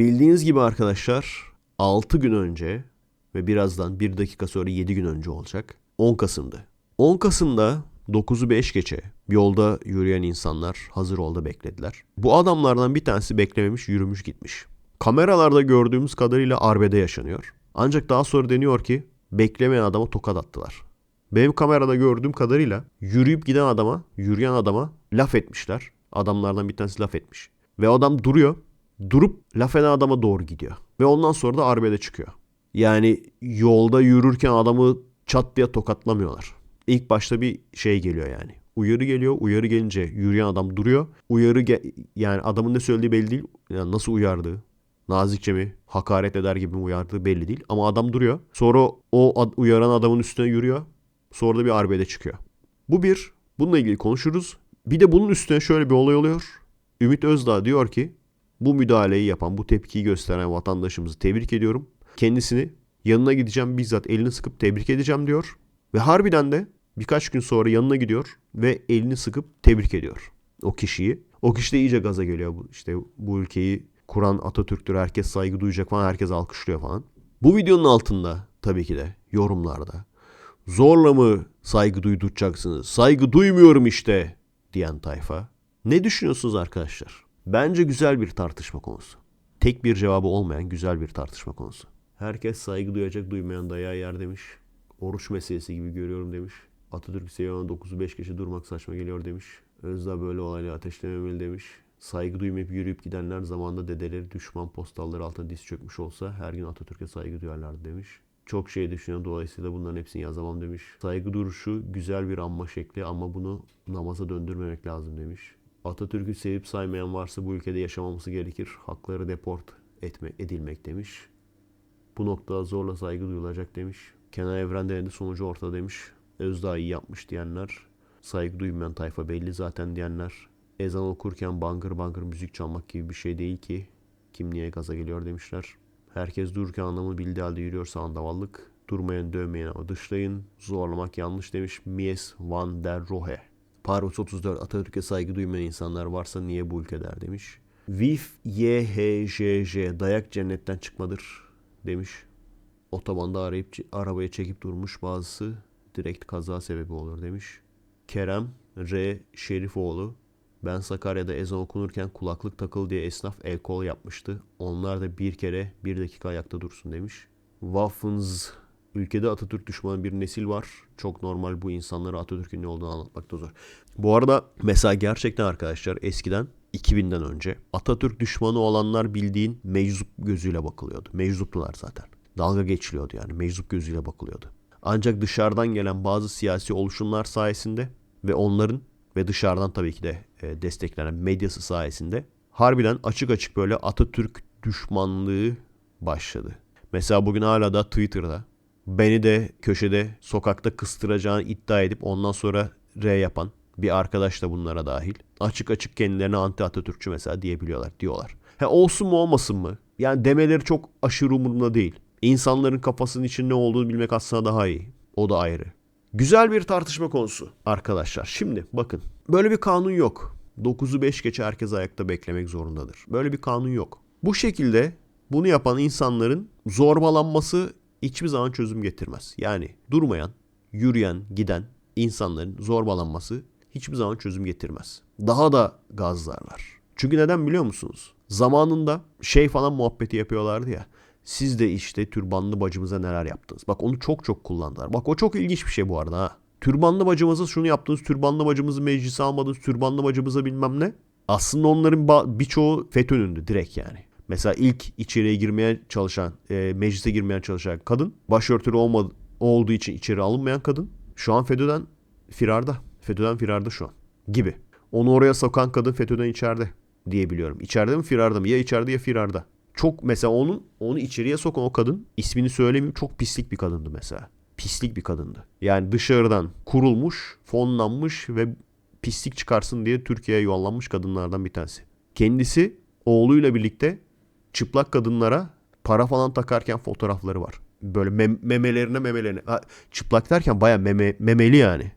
Bildiğiniz gibi arkadaşlar 6 gün önce ve birazdan 1 dakika sonra 7 gün önce olacak. 10 Kasım'dı. 10 Kasım'da 9'u 5 geçe yolda yürüyen insanlar hazır olda beklediler. Bu adamlardan bir tanesi beklememiş yürümüş gitmiş. Kameralarda gördüğümüz kadarıyla arbede yaşanıyor. Ancak daha sonra deniyor ki beklemeyen adama tokat attılar. Benim kamerada gördüğüm kadarıyla yürüyüp giden adama, yürüyen adama laf etmişler. Adamlardan bir tanesi laf etmiş. Ve adam duruyor. Durup laf eden adama doğru gidiyor. Ve ondan sonra da arbede çıkıyor. Yani yolda yürürken adamı çat diye tokatlamıyorlar. İlk başta bir şey geliyor yani. Uyarı geliyor. Uyarı gelince yürüyen adam duruyor. Uyarı ge- yani adamın ne söylediği belli değil. Yani nasıl uyardığı, nazikçe mi, hakaret eder gibi mi uyardığı belli değil. Ama adam duruyor. Sonra o ad- uyaran adamın üstüne yürüyor. Sonra da bir arbede çıkıyor. Bu bir. Bununla ilgili konuşuruz. Bir de bunun üstüne şöyle bir olay oluyor. Ümit Özdağ diyor ki bu müdahaleyi yapan, bu tepkiyi gösteren vatandaşımızı tebrik ediyorum. Kendisini yanına gideceğim bizzat elini sıkıp tebrik edeceğim diyor. Ve harbiden de birkaç gün sonra yanına gidiyor ve elini sıkıp tebrik ediyor o kişiyi. O kişi de iyice gaza geliyor. İşte bu ülkeyi kuran Atatürk'tür, herkes saygı duyacak falan, herkes alkışlıyor falan. Bu videonun altında tabii ki de yorumlarda zorla mı saygı duyduracaksınız? Saygı duymuyorum işte diyen tayfa. Ne düşünüyorsunuz arkadaşlar? Bence güzel bir tartışma konusu. Tek bir cevabı olmayan güzel bir tartışma konusu. Herkes saygı duyacak duymayan dayağı yer demiş. Oruç meselesi gibi görüyorum demiş. Atatürk seviyorum 9'u 5 kişi durmak saçma geliyor demiş. Özdağ böyle olayla ateşlememeli demiş. Saygı duymayıp yürüyüp gidenler zamanında dedeleri düşman postalları altına diz çökmüş olsa her gün Atatürk'e saygı duyarlardı demiş. Çok şey düşünüyor dolayısıyla bunların hepsini yazamam demiş. Saygı duruşu güzel bir anma şekli ama bunu namaza döndürmemek lazım demiş. Atatürk'ü sevip saymayan varsa bu ülkede yaşamaması gerekir. Hakları deport etme, edilmek demiş. Bu noktada zorla saygı duyulacak demiş. Kenan Evren denedi sonucu ortada demiş. Özdağ iyi yapmış diyenler. Saygı duymayan tayfa belli zaten diyenler. Ezan okurken bangır bangır müzik çalmak gibi bir şey değil ki. Kim niye gaza geliyor demişler. Herkes dururken anlamı bildiği halde yürüyorsa andavallık. Durmayan dövmeyin ama dışlayın. Zorlamak yanlış demiş Mies van der Rohe. Parvus 34 Atatürk'e saygı duymayan insanlar varsa niye bu ülke der demiş. Vif YHJJ dayak cennetten çıkmadır demiş. Otobanda arayıp arabaya çekip durmuş bazısı direkt kaza sebebi olur demiş. Kerem R. Şerifoğlu ben Sakarya'da ezan okunurken kulaklık takıl diye esnaf el kol yapmıştı. Onlar da bir kere bir dakika ayakta dursun demiş. Waffens Ülkede Atatürk düşmanı bir nesil var. Çok normal bu insanlara Atatürk'ün ne olduğunu anlatmakta zor. Bu arada mesela gerçekten arkadaşlar eskiden 2000'den önce Atatürk düşmanı olanlar bildiğin meczup gözüyle bakılıyordu. Meczuptular zaten. Dalga geçiliyordu yani meczup gözüyle bakılıyordu. Ancak dışarıdan gelen bazı siyasi oluşumlar sayesinde ve onların ve dışarıdan tabii ki de e, desteklenen medyası sayesinde harbiden açık açık böyle Atatürk düşmanlığı başladı. Mesela bugün hala da Twitter'da beni de köşede sokakta kıstıracağını iddia edip ondan sonra R yapan bir arkadaş da bunlara dahil. Açık açık kendilerine anti Atatürkçü mesela diyebiliyorlar, diyorlar. He olsun mu olmasın mı? Yani demeleri çok aşırı umurumda değil. İnsanların kafasının için ne olduğunu bilmek aslında daha iyi. O da ayrı. Güzel bir tartışma konusu arkadaşlar. Şimdi bakın böyle bir kanun yok. 9'u 5 geçe herkes ayakta beklemek zorundadır. Böyle bir kanun yok. Bu şekilde bunu yapan insanların zorbalanması hiçbir zaman çözüm getirmez. Yani durmayan, yürüyen, giden insanların zorbalanması hiçbir zaman çözüm getirmez. Daha da gazlarlar. Çünkü neden biliyor musunuz? Zamanında şey falan muhabbeti yapıyorlardı ya. Siz de işte türbanlı bacımıza neler yaptınız. Bak onu çok çok kullandılar. Bak o çok ilginç bir şey bu arada ha. Türbanlı bacımıza şunu yaptınız, türbanlı bacımızı meclise almadınız, türbanlı bacımıza bilmem ne. Aslında onların birçoğu FETÖ'nündü direkt yani. Mesela ilk içeriye girmeye çalışan, e, meclise girmeye çalışan kadın, başörtülü olmadı, olduğu için içeri alınmayan kadın, şu an FETÖ'den firarda. FETÖ'den firarda şu an gibi. Onu oraya sokan kadın FETÖ'den içeride diyebiliyorum. İçeride mi firarda mı? Ya içeride ya firarda. Çok mesela onun onu içeriye sokan o kadın ismini söylemeyeyim çok pislik bir kadındı mesela. Pislik bir kadındı. Yani dışarıdan kurulmuş, fonlanmış ve pislik çıkarsın diye Türkiye'ye yollanmış kadınlardan bir tanesi. Kendisi oğluyla birlikte çıplak kadınlara para falan takarken fotoğrafları var. Böyle mem- memelerine memelerine. Ha, çıplak derken baya meme, memeli yani.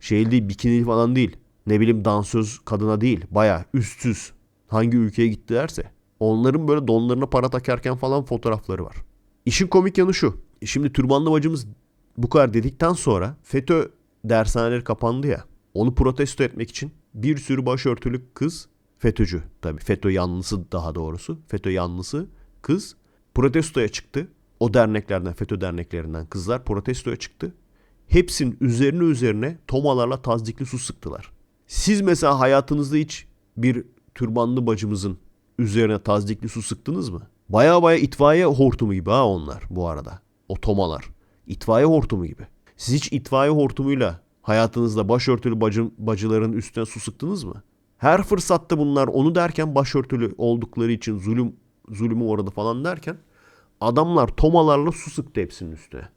Şey değil bikini falan değil. Ne bileyim dansöz kadına değil. Baya üstsüz. Hangi ülkeye gittilerse. Onların böyle donlarına para takarken falan fotoğrafları var. İşin komik yanı şu. Şimdi türbanlı bacımız bu kadar dedikten sonra FETÖ dershaneleri kapandı ya. Onu protesto etmek için bir sürü başörtülü kız FETÖ'cü tabii FETÖ yanlısı daha doğrusu. FETÖ yanlısı kız protestoya çıktı. O derneklerden FETÖ derneklerinden kızlar protestoya çıktı. Hepsinin üzerine üzerine tomalarla tazdikli su sıktılar. Siz mesela hayatınızda hiç bir türbanlı bacımızın üzerine tazdikli su sıktınız mı? Baya baya itfaiye hortumu gibi ha onlar bu arada. O tomalar. İtfaiye hortumu gibi. Siz hiç itfaiye hortumuyla hayatınızda başörtülü bacım, bacıların üstüne su sıktınız mı? Her fırsatta bunlar onu derken başörtülü oldukları için zulüm zulüme uğradı falan derken adamlar tomalarla su sıktı hepsinin üstüne.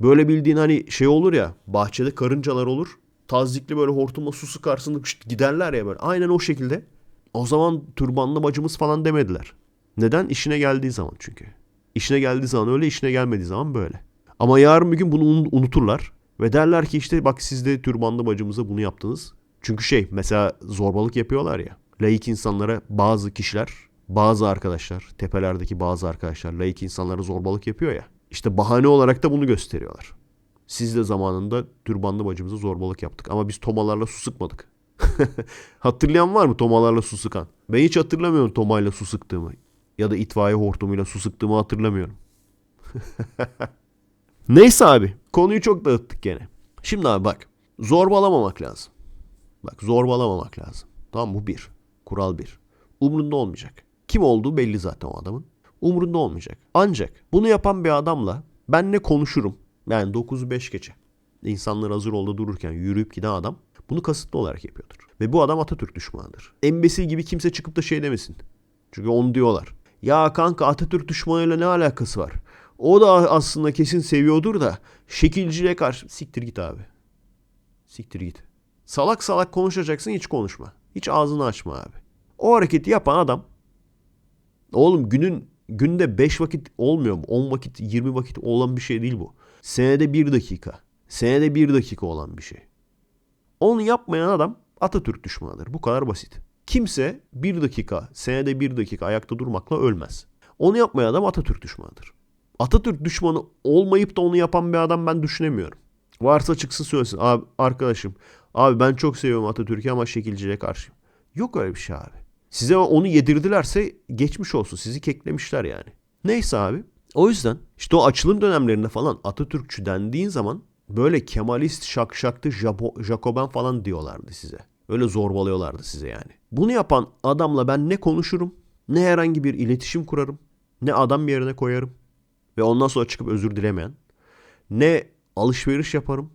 Böyle bildiğin hani şey olur ya bahçede karıncalar olur. Tazikli böyle hortumla su sıkarsın giderler ya böyle. Aynen o şekilde. O zaman türbanlı bacımız falan demediler. Neden? İşine geldiği zaman çünkü. İşine geldiği zaman öyle, işine gelmediği zaman böyle. Ama yarın bir gün bunu un- unuturlar. Ve derler ki işte bak siz de türbanlı bacımıza bunu yaptınız. Çünkü şey mesela zorbalık yapıyorlar ya. Laik insanlara bazı kişiler, bazı arkadaşlar, tepelerdeki bazı arkadaşlar laik insanlara zorbalık yapıyor ya. İşte bahane olarak da bunu gösteriyorlar. Siz de zamanında türbanlı bacımıza zorbalık yaptık ama biz tomalarla su sıkmadık. Hatırlayan var mı tomalarla su sıkan? Ben hiç hatırlamıyorum tomayla su sıktığımı. Ya da itfaiye hortumuyla su sıktığımı hatırlamıyorum. Neyse abi. Konuyu çok dağıttık gene. Şimdi abi bak. Zorbalamamak lazım. Bak zorbalamamak lazım. Tamam bu bir. Kural bir. Umrunda olmayacak. Kim olduğu belli zaten o adamın. Umrunda olmayacak. Ancak bunu yapan bir adamla ben ne konuşurum? Yani 9'u 5 geçe. İnsanlar hazır oldu dururken yürüyüp giden adam bunu kasıtlı olarak yapıyordur. Ve bu adam Atatürk düşmanıdır. Embesil gibi kimse çıkıp da şey demesin. Çünkü onu diyorlar. Ya kanka Atatürk düşmanıyla ne alakası var? O da aslında kesin seviyordur da şekilciliğe karşı... Siktir git abi. Siktir git. Salak salak konuşacaksın hiç konuşma. Hiç ağzını açma abi. O hareketi yapan adam Oğlum günün günde 5 vakit olmuyor mu? 10 vakit 20 vakit olan bir şey değil bu. Senede 1 dakika. Senede 1 dakika olan bir şey. Onu yapmayan adam Atatürk düşmanıdır. Bu kadar basit. Kimse 1 dakika, senede 1 dakika ayakta durmakla ölmez. Onu yapmayan adam Atatürk düşmanıdır. Atatürk düşmanı olmayıp da onu yapan bir adam ben düşünemiyorum. Varsa çıksın söylesin. Abi arkadaşım, abi ben çok seviyorum Atatürk'ü ama şekilciliğe karşıyım. Yok öyle bir şey abi. Size onu yedirdilerse geçmiş olsun. Sizi keklemişler yani. Neyse abi. O yüzden işte o açılım dönemlerinde falan Atatürkçü dendiğin zaman böyle Kemalist, şakşaktı, Japo, Jacoben falan diyorlardı size. Öyle zorbalıyorlardı size yani. Bunu yapan adamla ben ne konuşurum, ne herhangi bir iletişim kurarım, ne adam yerine koyarım ve ondan sonra çıkıp özür dilemeyen, ne alışveriş yaparım,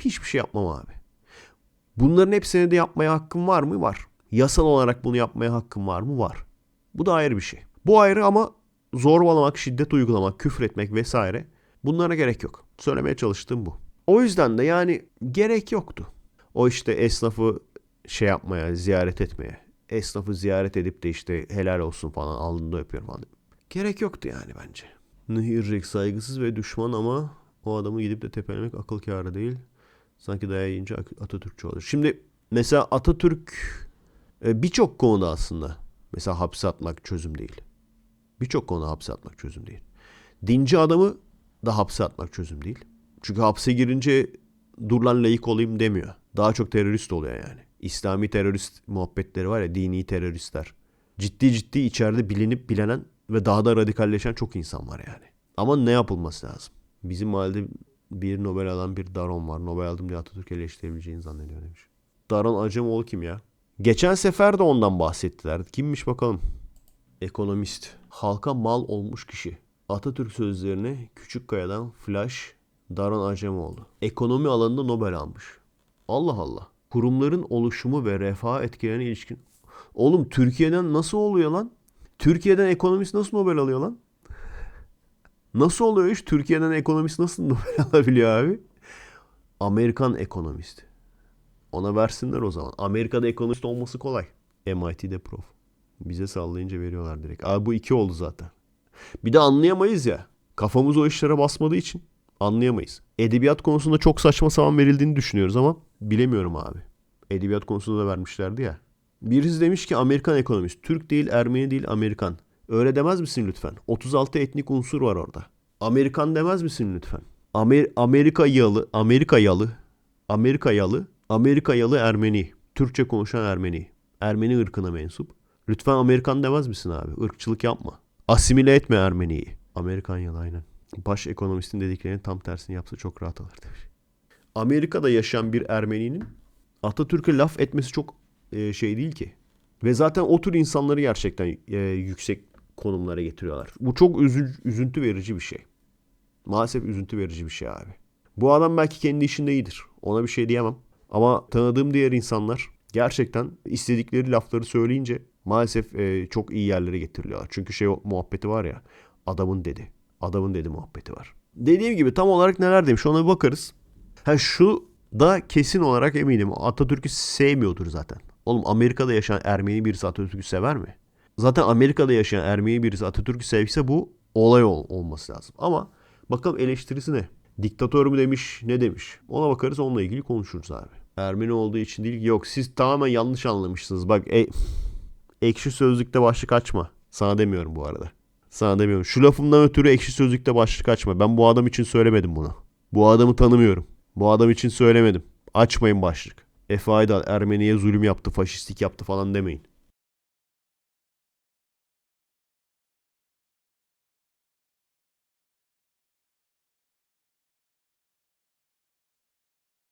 hiçbir şey yapmam abi. Bunların hepsini de yapmaya hakkım var mı? Var. Yasal olarak bunu yapmaya hakkım var mı? Var. Bu da ayrı bir şey. Bu ayrı ama zorbalamak, şiddet uygulamak, küfretmek vesaire bunlara gerek yok. Söylemeye çalıştığım bu. O yüzden de yani gerek yoktu. O işte esnafı şey yapmaya, ziyaret etmeye. Esnafı ziyaret edip de işte helal olsun falan alnında öpüyorum falan. Gerek yoktu yani bence. Nihircik saygısız ve düşman ama o adamı gidip de tepelemek akıl kârı değil. Sanki dayağı yiyince Atatürkçü olur. Şimdi mesela Atatürk e, birçok konuda aslında mesela hapse atmak çözüm değil. Birçok konuda hapse atmak çözüm değil. Dinci adamı da hapse atmak çözüm değil. Çünkü hapse girince dur lan layık olayım demiyor. Daha çok terörist oluyor yani. İslami terörist muhabbetleri var ya dini teröristler. Ciddi ciddi içeride bilinip bilenen ve daha da radikalleşen çok insan var yani. Ama ne yapılması lazım? Bizim mahallede bir Nobel alan bir Daron var. Nobel aldım diye Atatürk'ü eleştirebileceğini zannediyor demiş. Daron Acemoğlu kim ya? Geçen sefer de ondan bahsettiler. Kimmiş bakalım? Ekonomist. Halka mal olmuş kişi. Atatürk sözlerini Küçükkaya'dan Flash Daron Acemoğlu. Ekonomi alanında Nobel almış. Allah Allah. Kurumların oluşumu ve refah etkilerine ilişkin. Oğlum Türkiye'den nasıl oluyor lan? Türkiye'den ekonomist nasıl Nobel alıyor lan? Nasıl oluyor iş? Türkiye'den ekonomist nasıl Nobel alabiliyor abi? Amerikan ekonomist. Ona versinler o zaman. Amerika'da ekonomist olması kolay. MIT'de prof. Bize sallayınca veriyorlar direkt. Abi bu iki oldu zaten. Bir de anlayamayız ya. Kafamız o işlere basmadığı için anlayamayız. Edebiyat konusunda çok saçma sapan verildiğini düşünüyoruz ama bilemiyorum abi. Edebiyat konusunda da vermişlerdi ya. Birisi demiş ki Amerikan ekonomist. Türk değil, Ermeni değil, Amerikan. Öyle demez misin lütfen? 36 etnik unsur var orada. Amerikan demez misin lütfen? Amer Amerika yalı, Amerika yalı, Amerika yalı, Amerika yalı Ermeni. Türkçe konuşan Ermeni. Ermeni ırkına mensup. Lütfen Amerikan demez misin abi? Irkçılık yapma. Asimile etme Ermeniyi. Amerikan yalı aynen. Baş ekonomistin dediklerinin tam tersini yapsa çok rahat alır. Amerika'da yaşayan bir Ermeninin Atatürk'e laf etmesi çok e, şey değil ki. Ve zaten o tür insanları gerçekten e, yüksek konumlara getiriyorlar. Bu çok üzü- üzüntü verici bir şey. Maalesef üzüntü verici bir şey abi. Bu adam belki kendi işinde iyidir. Ona bir şey diyemem. Ama tanıdığım diğer insanlar gerçekten istedikleri lafları söyleyince maalesef e, çok iyi yerlere getiriliyorlar. Çünkü şey o muhabbeti var ya adamın dedi. Adamın dedi muhabbeti var. Dediğim gibi tam olarak neler demiş ona bir bakarız. Ha şu da kesin olarak eminim Atatürk'ü sevmiyordur zaten. Oğlum Amerika'da yaşayan Ermeni birisi Atatürk'ü sever mi? Zaten Amerika'da yaşayan Ermeni birisi Atatürk'ü sevse bu olay ol- olması lazım. Ama bakalım eleştirisi ne? Diktatör mü demiş, ne demiş? Ona bakarız, onunla ilgili konuşuruz abi. Ermeni olduğu için değil. Yok siz tamamen yanlış anlamışsınız. Bak e, ekşi sözlükte başlık açma. Sana demiyorum bu arada. Sana demiyorum. Şu lafımdan ötürü ekşi sözlükte başlık açma. Ben bu adam için söylemedim bunu. Bu adamı tanımıyorum. Bu adam için söylemedim. Açmayın başlık. Efe Aydal Ermeniye zulüm yaptı, faşistlik yaptı falan demeyin.